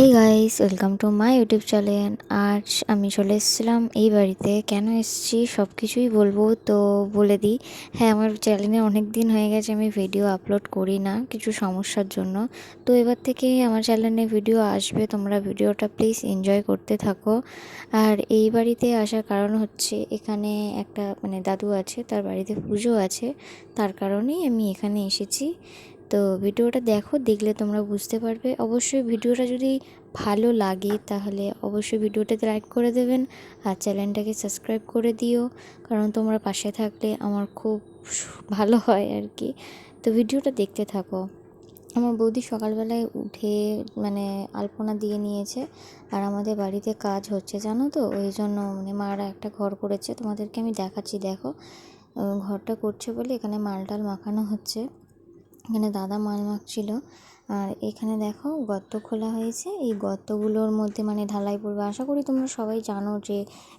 Hey guys welcome to my YouTube channel আজ আমি চলে এসেছিলাম এই বাড়িতে। কেন এসেছি? সব কিছুই বলব। তো বলে দিই হ্যাঁ আমার চ্যানেলে অনেক দিন হয়ে গেছে আমি ভিডিও আপলোড করি না কিছু সমস্যার জন্য। তো এবার থেকে আমার চ্যানেলে ভিডিও আসবে। তোমরা ভিডিওটা প্লিজ এনজয় করতে থাকো। আর এই বাড়িতে আসার কারণ হচ্ছে, এখানে একটা মানে দাদু আছে, তার বাড়িতে পুজো আছে। তার কারণেই আমি এখানে এসেছি। তো ভিডিওটা দেখো, দেখলে তোমরা বুঝতে পারবে। অবশ্যই ভিডিওটা যদি ভালো লাগে, তাহলে অবশ্যই ভিডিওটাতে লাইক করে দেবেন আর চ্যানেলটাকে সাবস্ক্রাইব করে দিও, কারণ তোমরা পাশে থাকলে আমার খুব ভালো হয় আর কি। তো ভিডিওটা দেখতে থাকো। আমার বৌদি সকালবেলায় উঠে মানে আলপনা দিয়ে নিয়েছে, আর আমাদের বাড়িতে কাজ হচ্ছে, জানো তো? ওই জন্য মানে মারা একটা ঘর করেছে, তোমাদেরকে আমি দেখাচ্ছি, দেখো। ঘরটা করছে বলে এখানে মালটাল মাখানো হচ্ছে। এখানে দাদা মাল মাখছিল আর এখানে দেখো গর্ত খোলা হয়েছে। এই গর্তগুলোর মধ্যে মানে ঢালাই পড়বে। আশা করি তোমরা সবাই জানো যে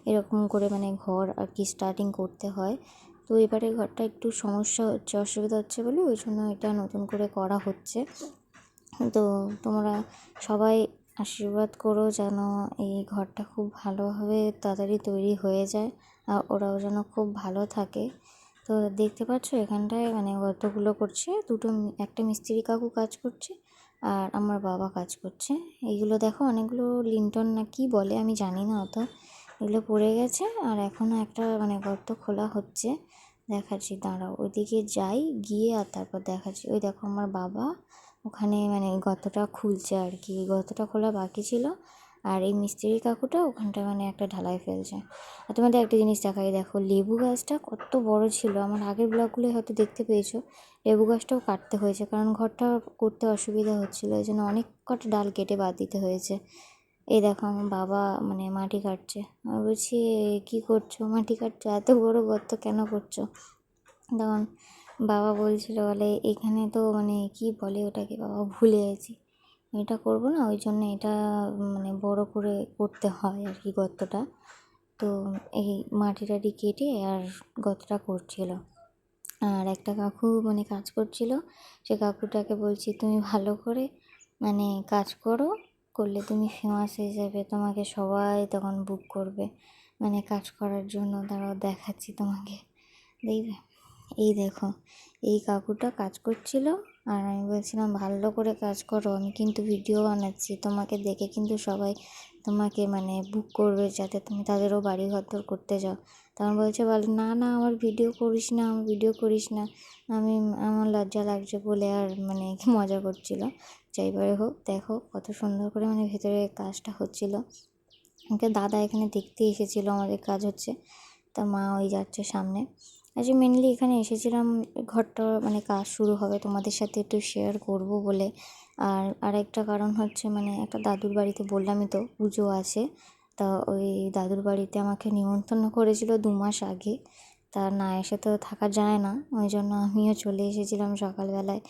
এরকম করে মানে ঘর আর কি স্টার্টিং করতে হয়। তো এবারে ঘরটা একটু সমস্যা হচ্ছে, অসুবিধা হচ্ছে বলে ওই জন্য এটা নতুন করে করা হচ্ছে। তো তোমরা সবাই আশীর্বাদ করো যেন এই ঘরটা খুব ভালোভাবে তাড়াতাড়ি তৈরি হয়ে যায় আর ওরাও যেন খুব ভালো থাকে। তো দেখতে পাচ্ছ এখানটায় মানে গর্তগুলো করছে। দুটো একটা মিস্ত্রি কাকু কাজ করছে আর আমার বাবা কাজ করছে। এইগুলো দেখো অনেকগুলো লিন্টন না কি বলে আমি জানি না অত। এগুলো পড়ে গেছে আর এখনও একটা মানে গর্ত খোলা হচ্ছে। দেখাচ্ছি, দাঁড়াও। ওইদিকে যাই, গিয়ে আর তারপর দেখাচ্ছি। ওই দেখো আমার বাবা ওখানে মানে গর্তটা খুলছে আর কি। গর্তটা খোলা বাকি ছিল। আর এই মিস্ত্রি কাকুটা ওখানটা মানে একটা ঢালাই ফেলছে। আর তোমাদের একটা জিনিস দেখাই, দেখো লেবু গাছটা কত বড় ছিল। আমার আগের ব্লগগুলো হয়তো দেখতে পেয়েছ। লেবু গাছটাও কাটতে হয়েছে, কারণ ঘরটা করতে অসুবিধা হচ্ছিল। এই জন্য অনেক কটা ডাল কেটে বাদ দিতে হয়েছে। এই দেখো আমার বাবা মানে মাটি কাটছে। আমি বলছি কী করছ? মাটি কাটছো? এত বড় গর্ত কেন করছ? তখন বাবা বলছিল, বলে এখানে তো মানে কি বলে ওটাকে? বাবা ভুলে গেছি। এটা করব না, ওই জন্য এটা মানে বড় করে করতে হয় আর কি গর্তটা। তো এই মাটি টাটি কেটে আর গর্তটা করছিল। আর একটা কাকু মানে কাজ করছিল, সে কাকুটাকে বলছি, তুমি ভালো করে মানে কাজ করো, করলে তুমি ফেমাস হয়ে যাবে, তোমাকে সবাই তখন বুক করবে। মানে কাজ করার জন্য তারাও দেখাচ্ছি তোমাকে। দেখবে? এই দেখো, এই কাকুটা কাজ করছিল আর আমি বলছিলাম, ভালো করে কাজ করো, আমি কিন্তু ভিডিও বানাচ্ছি। তোমাকে দেখে কিন্তু সবাই তোমাকে মানে বুক করবে যাতে তুমি তাদেরও বাড়ি ঘর করতে যাও। তখন বলছে, বলে, না না, আমার ভিডিও করিস না, আমার ভিডিও করিস না। আমি, আমার লজ্জা লাগছে বলে আর মানে মজা করছিল। যাইবারে হোক, দেখো কত সুন্দর করে মানে ভেতরে কাজটা হচ্ছিল। আমাকে দাদা এখানে দেখতে এসেছিল, আমাদের কাজ হচ্ছে। তা মা ওই যাচ্ছে সামনে। আজকে মেনলি এখানে এসেছিলাম, ঘরটা মানে কাজ শুরু হবে তোমাদের সাথে একটু শেয়ার করব বলে। আর আরেকটা কারণ হচ্ছে মানে একটা দাদুর বাড়িতে বললামই তো, পুজো আছে। তা ওই দাদুর বাড়িতে আমাকে নিমন্ত্রণ করেছিল দু মাস আগে। তা না এসে তো থাকা যায় না, ওই জন্য আমিও চলে এসেছিলাম সকালবেলায়।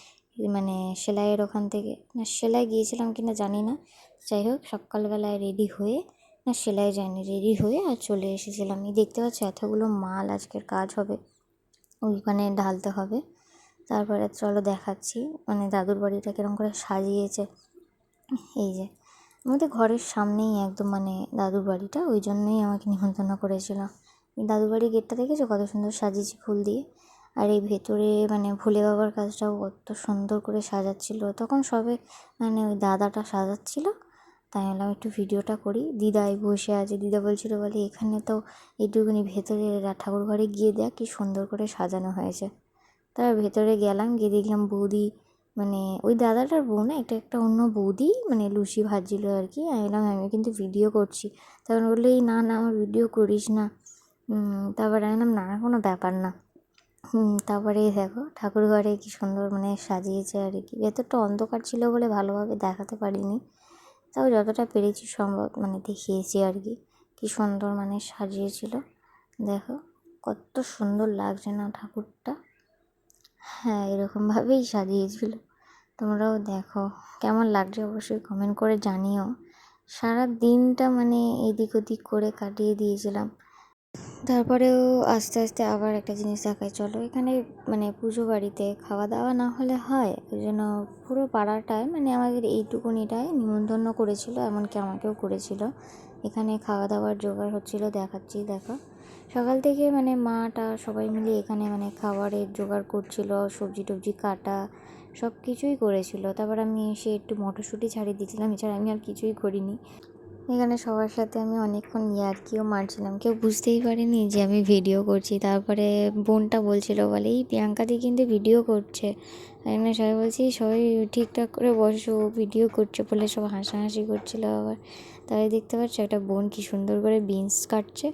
মানে সেলাইয়ের ওখান থেকে, না সেলাই গিয়েছিলাম কি না জানি না। যাই হোক, সকালবেলায় রেডি হয়ে না সেলাই যায়নি রেডি হয়ে আর চলে এসেছিলাম। এই দেখতে পাচ্ছি এতগুলো মাল আজকের কাজ হবে, ওইখানে ঢালতে হবে। তারপরে চলো দেখাচ্ছি মানে দাদুর বাড়িটা কীরকম করে সাজিয়েছে। এই যে, আমাদের ঘরের সামনেই একদম মানে দাদুর বাড়িটা, ওই জন্যই আমাকে নিমন্ত্রণ করেছিল। দাদুর বাড়ির গেটটা দেখেছ? কত সুন্দর সাজিয়েছি ফুল দিয়ে। আর এই ভেতরে মানে ভোলে বাবার কাজটাও কত সুন্দর করে সাজাচ্ছিল। তখন সবে মানে ওই দাদাটা সাজাচ্ছিল তাই বললাম একটু ভিডিওটা করি। দিদাই বসে আছে। দিদা বলছিল, বলে, এখানে তো এইটুকুনি ভেতরে ঠাকুর ঘরে গিয়ে দেখ কি সুন্দর করে সাজানো হয়েছে। তার ভেতরে গেলাম, গিয়ে দেখলাম বৌদি মানে ওই দাদাটার বউ না, এটা একটা অন্য বৌদি মানে লুচি ভাজছিল আর কি। আমি বললাম আমি কিন্তু ভিডিও করছি। তখন বলল, এই না না, আমার ভিডিও করিস না। তারপরে আমি বললাম, না কোনো ব্যাপার না। তারপরে দেখো, ঠাকুর ঘরে কী সুন্দর মানে সাজিয়েছে আর কি। ভেতরটা অন্ধকার ছিল বলে ভালোভাবে দেখাতে পারিনি। তাও যতটা পেরেছি সম্ভব মানে দেখিয়েছি আর কি। কী সুন্দর মানে সাজিয়েছিল। দেখো, কত সুন্দর লাগছে না ঠাকুরটা। হ্যাঁ এরকমভাবেই সাজিয়েছিল। তোমরাও দেখো, কেমন লাগছে অবশ্যই কমেন্ট করে জানিও। সারা দিনটা মানে এদিক ওদিক করে কাটিয়ে দিয়েছিলাম। তারপরেও আস্তে আস্তে আবার একটা জিনিস দেখায়, চলো এখানে মানে পুজো বাড়িতে খাওয়া দাওয়া না হলে হয়? ওই জন্য পুরো পাড়াটায় মানে আমাদের এইটুকুনিটায় নিমন্ত্রণ করেছিল, এমনকি আমাকেও করেছিল। এখানে খাওয়া দাওয়ার জোগাড় হচ্ছিল, দেখাচ্ছি, দেখো। সকাল থেকে মানে মাটা সবাই মিলে এখানে মানে খাবারের জোগাড় করছিল সবজি টবজি কাটা সব কিছুই করেছিল। তারপর আমি এসে একটু মটরশুঁটি ছাড়িয়ে দিয়েছিলাম, এছাড়া আমি আর কিছুই করিনি। এখানে সবার সাথে আমি অনেকক্ষণ ইয়ার্কিও মারছিলাম। কেউ বুঝতেই পারেনি যে আমি ভিডিও করছি। তারপরে বোনটা বলছিল, বলে, এই প্রিয়াঙ্কাদি কিন্তু ভিডিও করছে। এখানে সবাই বলছি, সবাই ঠিকঠাক করে বসো, ভিডিও করছে বলে সব হাসাহাসি করছিল আবার। তাই দেখতে পাচ্ছ, একটা বোন কি সুন্দর করে বিনস কাটছে।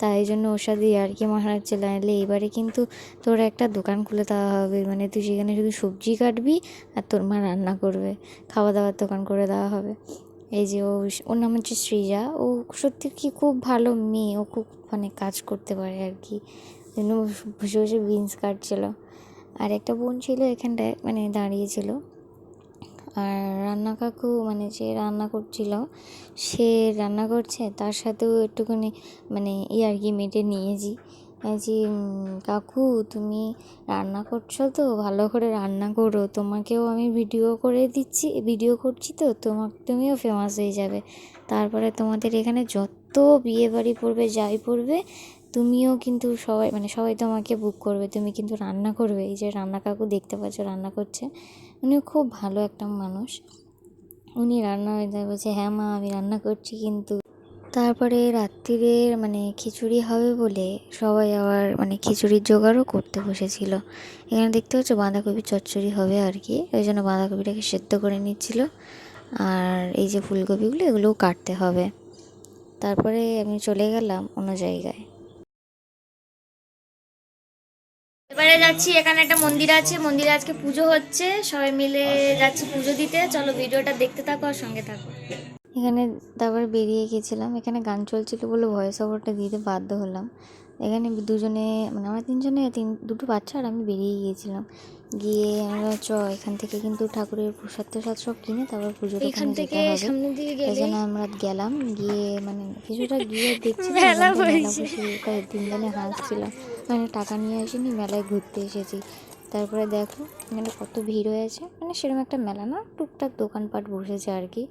তাই জন্য ওর সাথে ইয়ার্কি মারাচ্ছে নাহলে এবারে কিন্তু তোর একটা দোকান খুলে দেওয়া হবে। মানে তুই সেখানে শুধু সবজি কাটবি আর তোর মা রান্না করবে খাওয়া দাওয়ার দোকান করে দেওয়া হবে। এই যে ও, ওর নাম হচ্ছে সৃজা ও সত্যি কি খুব ভালো মেয়ে। ও খুব মানে কাজ করতে পারে আর কি। জন্য বসে বসে বিনস কাটছিল। আর একটা বোন ছিল এখানটায় মানে দাঁড়িয়েছিল আর রান্না কাকু মানে যে রান্না করছিল, সে রান্না করছে। তার সাথেও একটুখানি মানে ই আর কি মেটে নিয়েছি যে কাকু তুমি রান্না করছ তো, ভালো করে রান্না করো। তোমাকেও আমি ভিডিও করে দিচ্ছি ভিডিও করছি তো তোমার তুমিও ফেমাস হয়ে যাবে। তারপরে তোমাদের এখানে যত বিয়ে বাড়ি পড়বে, যাই পড়বে, তুমিও কিন্তু সবাই মানে সবাই তোমাকে বুক করবে। তুমি কিন্তু রান্না করবে। এই যে রান্না কাকু দেখতে পাচ্ছ, রান্না করছে। উনিও খুব ভালো একটা মানুষ। উনি রান্না হয়ে বলছে হ্যাঁ মা, আমি রান্না করছি কিন্তু। তারপরে রাত্রিরে মানে খিচুড়ি হবে বলে সবাই আবার মানে খিচুড়ির জোগাড়ও করতে বসেছিল। এখানে দেখতে পাচ্ছ বাঁধাকপি চচ্চড়ি হবে আর কি। ওই জন্য বাঁধাকপিটাকে সেদ্ধ করে নিচ্ছিল। আর এই যে ফুলকপিগুলো, এগুলোও কাটতে হবে। তারপরে আমি চলে গেলাম অন্য জায়গায়। এবারে যাচ্ছি, এখানে একটা মন্দির আছে। মন্দিরে আজকে পুজো হচ্ছে। সবাই মিলে যাচ্ছি পুজো দিতে। চলো ভিডিওটা দেখতে থাকো আর সঙ্গে থাকো। এখানে তারপর বেরিয়ে গেছিলাম। এখানে গান চলছিল বলে ভয়েস ওভারটা দিতে বাধ্য হলাম। এখানে দুজনে মানে আমরা তিনজনে তিন দুটো বাচ্চা আর আমি বেরিয়ে গিয়েছিলাম। গিয়ে আমরা চ এখান থেকে কিন্তু ঠাকুরের প্রসাদ টসাদ সব কিনে তারপর পুজোর এখান থেকে যেতে সামনের দিকে এই গেলে জন্য আমরা গেলাম। গিয়ে মানে কিছুটা গিয়ে দেখছি মেলা বসে হাসছিলাম মানে টাকা নিয়ে আসিনি মেলায় ঘুরতে এসেছি। তারপরে দেখো এখানে কত ভিড় হয়েছে। মানে সেরকম একটা মেলা না টুকটাক দোকানপাট বসেছে আর কি।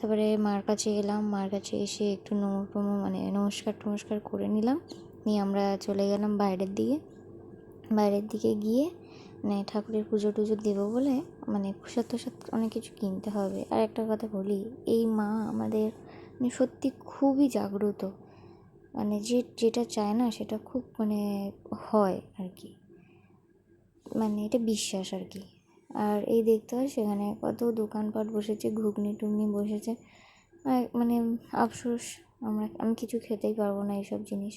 তারপরে মার কাছে এলাম, মার কাছে এসে একটু নম মানে নমস্কার টমস্কার করে নিলাম। নিয়ে আমরা চলে গেলাম বাইরের দিকে। বাইরের দিকে গিয়ে মানে ঠাকুরের পুজো টুজো দেবো বলে মানে প্রসাদ টসাদ অনেক কিছু কিনতে হবে। আর একটা কথা বলি, এই মা আমাদের মানে সত্যি খুবই জাগ্রত। মানে যে, যেটা চায় না সেটা খুব মানে হয় আর কি। মানে এটা বিশ্বাস আর কি। আর এই দেখতে হয় সেখানে কত দোকানপাট বসেছে ঘুগনি টুগনি বসেছে মানে আফসোস, আমরা, আমি কিছু খেতেই পারব না এইসব জিনিস।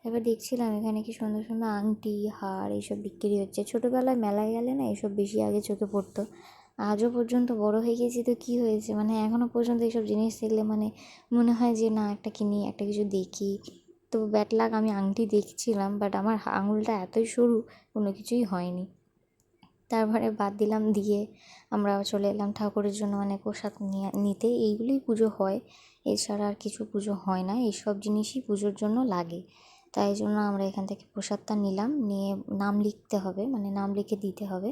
তারপর দেখছিলাম এখানে কি সুন্দর সুন্দর আংটি, হার এইসব বিক্রি হচ্ছে। ছোটোবেলায় মেলায় গেলে না এইসব বেশি আগে চোখে পড়তো। আজও পর্যন্ত বড় হয়ে গেছি তো কী হয়েছে? মানে এখনও পর্যন্ত এইসব জিনিস দেখলে মানে মনে হয় যে না, একটা কিনি, একটা কিছু দেখি। তো ব্যাট লাগ আমি আংটি দেখছিলাম, বাট আমার আঙুলটা এতই সরু, কোনো কিছুই হয়নি। তারপরে বাদ দিলাম, দিয়ে আমরা চলে এলাম ঠাকুরের জন্য মানে প্রসাদ নিয়ে, নিতে। এইগুলোই পুজো হয়। এছাড়া আর কিছু পুজো হয় না। এইসব জিনিসই পুজোর জন্য লাগে। তাই জন্য আমরা এখান থেকে প্রসাদটা নিলাম। নিয়ে নাম লিখতে হবে মানে নাম লিখে দিতে হবে।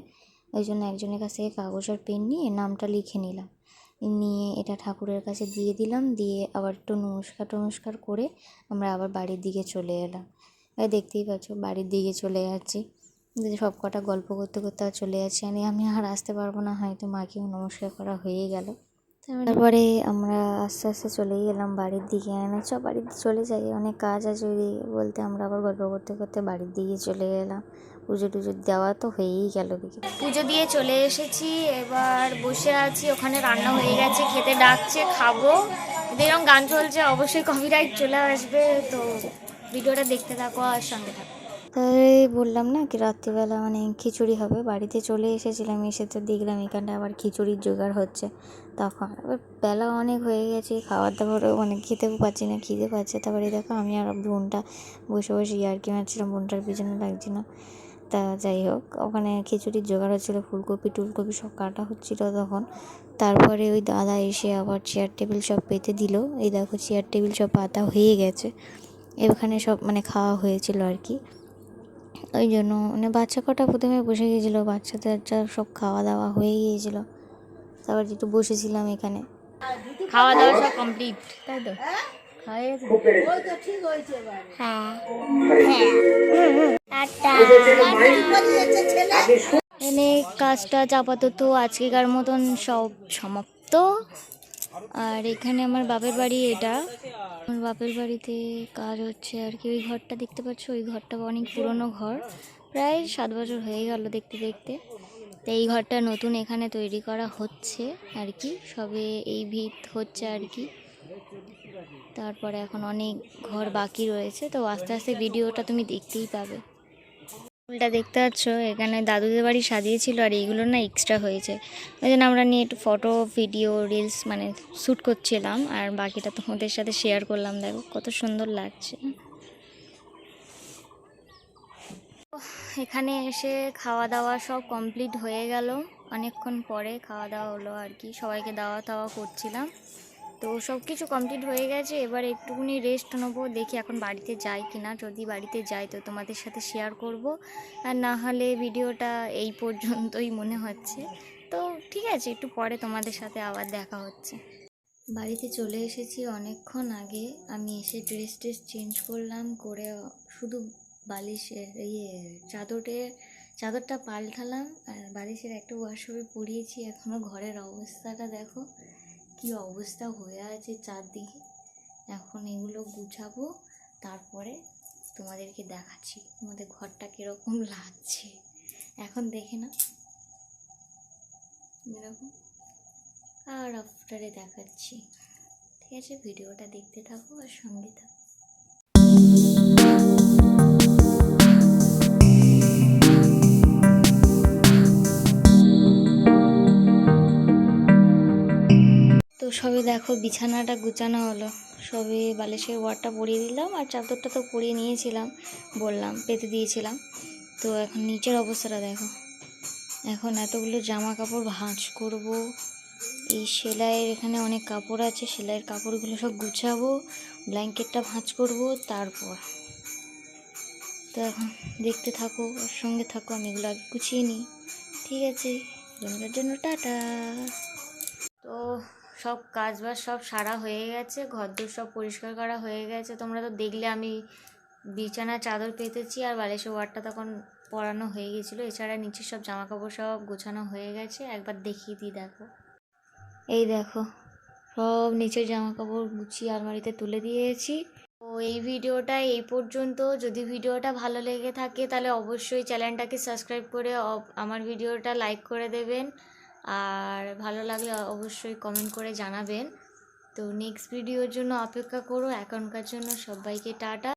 ওই জন্য একজনের কাছ থেকে কাগজ আর পেন নিয়ে নামটা লিখে নিলাম। নিয়ে এটা ঠাকুরের কাছে দিয়ে দিলাম, দিয়ে আবার একটু নমস্কার টমস্কার করে আমরা আবার বাড়ির দিকে চলে এলাম। দেখতেই পাচ্ছ, বাড়ির দিকে চলে যাচ্ছি। দিয়ে সব কটা গল্প করতে করতে আর চলে যাচ্ছি। আমি আমি আর আসতে পারব না, হয়তো মাকেও নমস্কার করা হয়ে গেল। তারপরে আমরা আস্তে আস্তে চলেই এলাম বাড়ির দিকে। না চ বাড়িতে চলে যাই। অনেক কাজ আছে ওইদিকে বলতে আমরা আবার গল্প করতে করতে বাড়ির দিকে চলে গেলাম। পুজো টুজো দেওয়া তো হয়েই গেল দিকে পুজো দিয়ে চলে এসেছি। এবার বসে আছি। ওখানে রান্না হয়ে গেছে, খেতে ডাকছে, খাব। এরকম গান চলছে, অবশ্যই কপিরাইট চলে আসবে। তো ভিডিওটা দেখতে থাকো আর সঙ্গে থাকো। তাই বললাম না কি রাত্রিবেলা মানে খিচুড়ি হবে। বাড়িতে চলে এসেছিলাম, এসে তো দেখলাম এখানটা আবার খিচুড়ির জোগাড় হচ্ছে। তখন এবার বেলা অনেক হয়ে গেছে খাবার দাবারও মানে খেতেও পাচ্ছি না, খিদে পাচ্ছে। তারপরে দেখো আমি আর বোনটা বসে বসে ইয়ার্কি মারছিলাম, বোনটার পিছনে লাগছিল। তা যাই হোক, ওখানে খিচুড়ির জোগাড় হচ্ছিল, ফুলকপি, টুলকপি সব কাটা হচ্ছিল তখন। তারপরে ওই দাদা এসে আবার চেয়ার টেবিল সব পেতে দিল। এই দেখো চেয়ার টেবিল সব পাতা হয়ে গেছে। এখানে সব মানে খাওয়া হয়েছিল আর কি। ওই জন্য মানে বাচ্চা কটা প্রথমে বসে গিয়েছিল বাচ্চাদের যা সব খাওয়া দাওয়া হয়ে গিয়েছিল। তারপর একটু বসেছিলাম এখানে। খাওয়া দাওয়া সব কমপ্লিট তাই তো? খাওয়া হ্যাঁ। এনে কাজটা আপাতত আজকেকার মতন সব সমাপ্ত। আর এখানে আমার বাপের বাড়ি এটা। আমার বাপের বাড়িতে কাজ হচ্ছে আর কি। ওই ঘরটা দেখতে পাচ্ছ? ওই ঘরটা অনেক পুরনো ঘর। প্রায় সাত বছর হয়ে গেল দেখতে দেখতে। তো এই ঘরটা নতুন এখানে তৈরি করা হচ্ছে আর কি। সবে এই ভিত হচ্ছে আর কি। তারপরে এখন অনেক ঘর বাকি রয়েছে। তো আস্তে আস্তে ভিডিওটা তুমি দেখতেই পাবে। ফুলটা দেখতে পাচ্ছ? এখানে দাদুদের বাড়ি সাজিয়েছিল আর এইগুলো না এক্সট্রা হয়েছে। ওই জন্য আমরা নিয়ে একটু ফটো ভিডিও রিলস মানে শ্যুট করছিলাম আর বাকিটা তোমাদের সাথে শেয়ার করলাম। দেখো কত সুন্দর লাগছে। এখানে এসে খাওয়া দাওয়া সব কমপ্লিট হয়ে গেল। অনেকক্ষণ পরে খাওয়া দাওয়া হলো আর কি। সবাইকে দাওয়া টাওয়া করছিলাম। তো সব কিছু কমপ্লিট হয়ে গেছে, এবার একটুখানি রেস্ট নেব, দেখি এখন বাড়িতে যাই কিনা। যদি বাড়িতে যাই তো তোমাদের সাথে শেয়ার করব। আর না হলে ভিডিওটা এই পর্যন্তই মনে হচ্ছে। তো ঠিক আছে, একটু পরে তোমাদের সাথে আবার দেখা হচ্ছে। বাড়িতে চলে এসেছি অনেকক্ষণ আগে। আমি এসে ড্রেস ট্রেস চেঞ্জ করলাম, করে শুধু বালিশের ইয়ে চাদরে চাদরটা পাল্টালাম। আর বালিশের একটা ওয়াশরুমে পরিয়েছি এখনও ঘরের অবস্থাটা দেখো। কি অবস্থা হয়ে আছে চারদিকে? এখন এগুলো গুছাবো, তারপরে তোমাদেরকে দেখাচ্ছি তোমাদের ঘরটা কীরকম লাগছে। এখন দেখে না এরকম। আর আফটারে দেখাচ্ছি। ঠিক আছে, ভিডিওটা দেখতে থাকো আর সঙ্গে থাকো। সবে দেখো বিছানাটা গুছানো হলো। সবে বালিশের ওয়ারটা পরিয়ে দিলাম আর চাদরটা তো পরিয়ে নিয়েছিলাম, বললাম, পেতে দিয়েছিলাম। তো এখন নিচের অবস্থাটা দেখো। এখন এতগুলো জামা কাপড় ভাঁজ করব। এই সেলাইয়ের এখানে অনেক কাপড় আছে, সেলাইয়ের কাপড়গুলো সব গুছাবো, ব্ল্যাঙ্কেটটা ভাঁজ করব, তারপর। তো এখন দেখতে থাকো, ওর সঙ্গে থাকো, আমি এগুলো আগে গুছিয়ে নিই। ঠিক আছে জন্য টাটা। সব কাজ বাজ সব সারা হয়ে গেছে, ঘরদোর সব পরিষ্কার করা হয়ে গেছে। তোমরা তো দেখলে আমি বিছানা চাদর পেতেছি আর বালিশের ওয়ারটা তখন পরানো হয়ে গেছিল। এছাড়া নিচে সব জামা কাপড় সব গোছানো হয়ে গেছে। একবার দেখিয়ে দিই, দেখো। এই দেখো, সব নিচের জামা কাপড় গুছিয়ে আলমারিতে তুলে দিয়েছি। তো এই ভিডিওটা এই পর্যন্ত। যদি ভিডিওটা ভালো লেগে থাকে তাহলে অবশ্যই চ্যানেলটাকে সাবস্ক্রাইব করে আমার ভিডিওটা লাইক করে দেবেন। আর ভালো লাগলে অবশ্যই কমেন্ট করে জানাবেন। তো নেক্সট ভিডিওর জন্য অপেক্ষা করো। এখনকার জন্য সবাইকে টাটা।